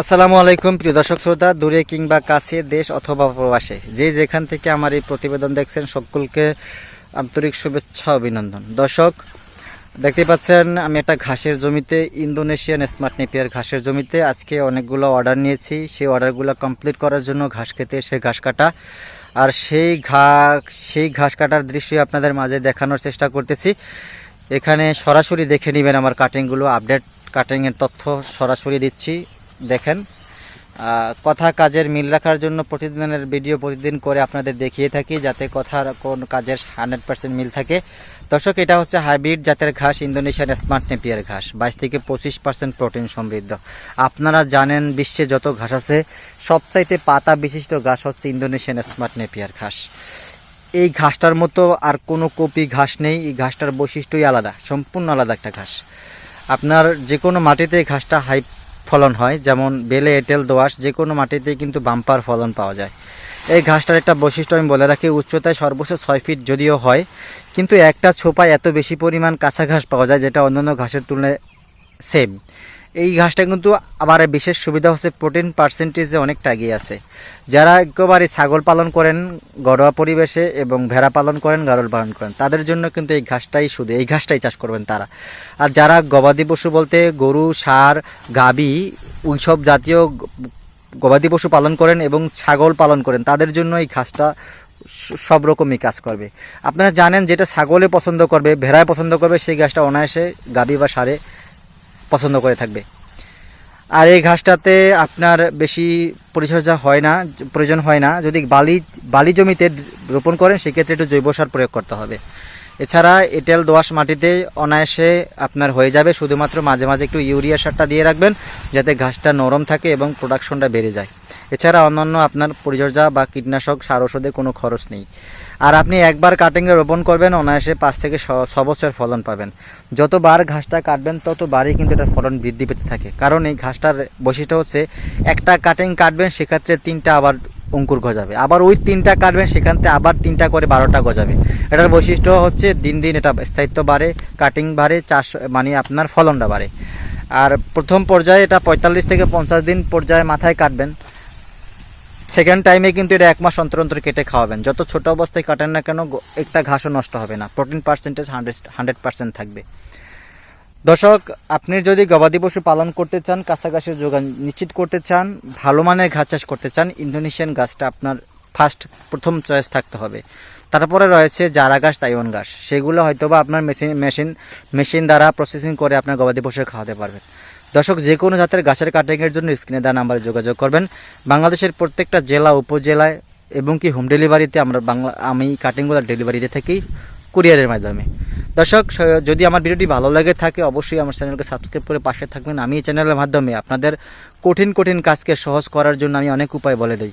আসসালামু আলাইকুম, প্রিয় দর্শক শ্রোতা, দূরে কিংবা কাছে দেশ অথবা প্রবাসে, যে যেখান থেকে আমার এই প্রতিবেদন দেখছেন, সকলকে আন্তরিক শুভেচ্ছা, অভিনন্দন। দর্শক দেখতে পাচ্ছেন, আমি একটা ঘাসের জমিতে, ইন্দোনেশিয়ান স্মার্ট নেপিয়ার ঘাসের জমিতে আজকে অনেকগুলো অর্ডার নিয়েছি। সেই অর্ডারগুলো কমপ্লিট করার জন্য ঘাস খেতে এসে ঘাস কাটা। আর সেই ঘাস সেই ঘাস কাটার দৃশ্য আপনাদের মাঝে দেখানোর চেষ্টা করতেছি। এখানে সরাসরি দেখে নেবেন আমার কাটিংগুলো আপডেট কাটিংয়ের তথ্য সরাসরি দিচ্ছি। দেখেন। কথা কাজের মিল রাখার জন্য প্রতিদিনের ভিডিও প্রতিদিন করে আপনাদের দেখিয়ে থাকি যাতে কথার কোন কাজের হান্ড্রেড পার্সেন্ট মিল থাকে। দর্শক, এটা হচ্ছে হাইব্রিড জাতের ঘাস, ইন্দোনেশিয়ান স্মার্ট নেপিয়ার ঘাস, বাইশ থেকে পঁচিশ পার্সেন্ট প্রোটিন সমৃদ্ধ। আপনারা জানেন বিশ্বে যত ঘাস আছে, সবচাইতে পাতা বিশিষ্ট ঘাস হচ্ছে ইন্দোনেশিয়ান স্মার্ট নেপিয়ার ঘাস। এই ঘাসটার মতো আর কোনো কপি ঘাস নেই, এই ঘাসটার বৈশিষ্ট্যই আলাদা, সম্পূর্ণ আলাদা একটা ঘাস। আপনার যে কোনো মাটিতে ঘাসটা হাই ফলন হয়, যেমন বেলে, এঁটেল দোয়াশ যে কোনো মাটিতেই কিন্তু বাম্পার ফলন পাওয়া যায়। এই ঘাসটার একটা বৈশিষ্ট্য আমি বলে রাখি, উচ্চতায় সর্বোচ্চ ছয় ফিট যদিও হয়, কিন্তু একটা ছোপায় এত বেশি পরিমাণ কাঁচা ঘাস পাওয়া যায়, যেটা অন্যান্য ঘাসের তুলনায় সেম এই ঘাসটা কিন্তু আবার বিশেষ সুবিধা হচ্ছে প্রোটিন পার্সেন্টেজে অনেকটা এগিয়ে আছে। যারা একেবারে ছাগল পালন করেন, ঘরোয়া পরিবেশে এবং ভেড়া পালন করেন, গারল পালন করেন, তাদের জন্য কিন্তু এই ঘাসটাই শুধু, এই ঘাসটাই চাষ করবেন তারা। আর যারা গবাদি পশু বলতে গরু, সার, গাবি, ওইসব জাতীয় গবাদি পশু পালন করেন এবং ছাগল পালন করেন, তাদের জন্য এই ঘাসটা সব রকমই কাজ করবে। আপনারা জানেন যেটা ছাগলে পছন্দ করবে, ভেড়ায় পছন্দ করবে, সেই ঘাসটা অনায়াসে গাবি বা সারে পছন্দ করে থাকবে। আর এই ঘাসটাতে আপনার বেশি পরিচর্যা হয় না, প্রয়োজন হয় না। যদি বালি বালি জমিতে রোপণ করেন, সেক্ষেত্রে একটু জৈব সার প্রয়োগ করতে হবে। এছাড়া এঁটেল দোআঁশ মাটিতে অনায়াসে আপনার হয়ে যাবে। শুধুমাত্র মাঝে মাঝে একটু ইউরিয়া সারটা দিয়ে রাখবেন, যাতে ঘাসটা নরম থাকে এবং প্রোডাকশনটা বেড়ে যায়। এছাড়া অন্যান্য আপনার পরিচর্যা বা কীটনাশক সার ওষুধে কোনো খরচ নেই। আর আপনি একবার কাটিংয়ে রোপণ করবেন, অনায়াসে পাঁচ থেকে ছ- বছর ফলন পাবেন। যতবার ঘাসটা কাটবেন, ততবারই কিন্তু এটার ফলন বৃদ্ধি পেতে থাকে। কারণ এই ঘাসটার বৈশিষ্ট্য হচ্ছে, একটা কাটিং কাটবেন, সেক্ষেত্রে তিনটা আবার অঙ্কুর গজাবে। আবার ওই তিনটা কাটবেন, সেখান থেকে আবার তিনটা করে বারোটা গজাবে। এটার বৈশিষ্ট্য হচ্ছে, দিন দিন এটা স্থায়িত্ব বাড়ে কাটিং বাড়ে, চাষ মানে আপনার ফলনটা বাড়ে। আর প্রথম পর্যায়ে এটা পঁয়তাল্লিশ থেকে পঞ্চাশ দিন পর্যায়ে মাথায় কাটবেন। সেকেন্ড টাইমে কিন্তু এটা এক মাস অন্তর অন্তর কেটে খাওয়াবেন। যত ছোট অবস্থায় কাটেন না কেন একটা ঘাসও নষ্ট হবে না। Protein percentage hundred hundred percent থাকবে। দর্শক, আপনি যদি গবাদি পশু পালন করতে চান কাছাকাছি যোগান নিশ্চিত করতে চান, ভালো মানের ঘাস চাষ করতে চান, ইন্দোনেশিয়ান গাছটা আপনার ফার্স্ট প্রথম চয়েস থাকতে হবে। তারপরে রয়েছে জারা ঘাস, তাইওয়ান ঘাস। সেগুলো হয়তোবা আপনার মেশিন মেশিন মেশিন দ্বারা প্রসেসিং করে আপনার গবাদি পশু খাওয়াতে পারবেন। দর্শক, যে কোনো জাতের গাছের কাটিংয়ের জন্য স্ক্রিনে দেওয়া নাম্বারে যোগাযোগ করবেন। বাংলাদেশের প্রত্যেকটা জেলা, উপজেলায় এবং কি হোম ডেলিভারিতে আমরা বাংলা, আমি কাটিংগুলো ডেলিভারিতে থাকি কুরিয়ারের মাধ্যমে। দর্শক যদি আমার ভিডিওটি ভালো লাগে থাকে, অবশ্যই আমার চ্যানেলকে সাবস্ক্রাইব করে পাশে থাকবেন। আমি এই চ্যানেলের মাধ্যমে আপনাদের কঠিন কঠিন কাজকে সহজ করার জন্য আমি অনেক উপায় বলে দিই।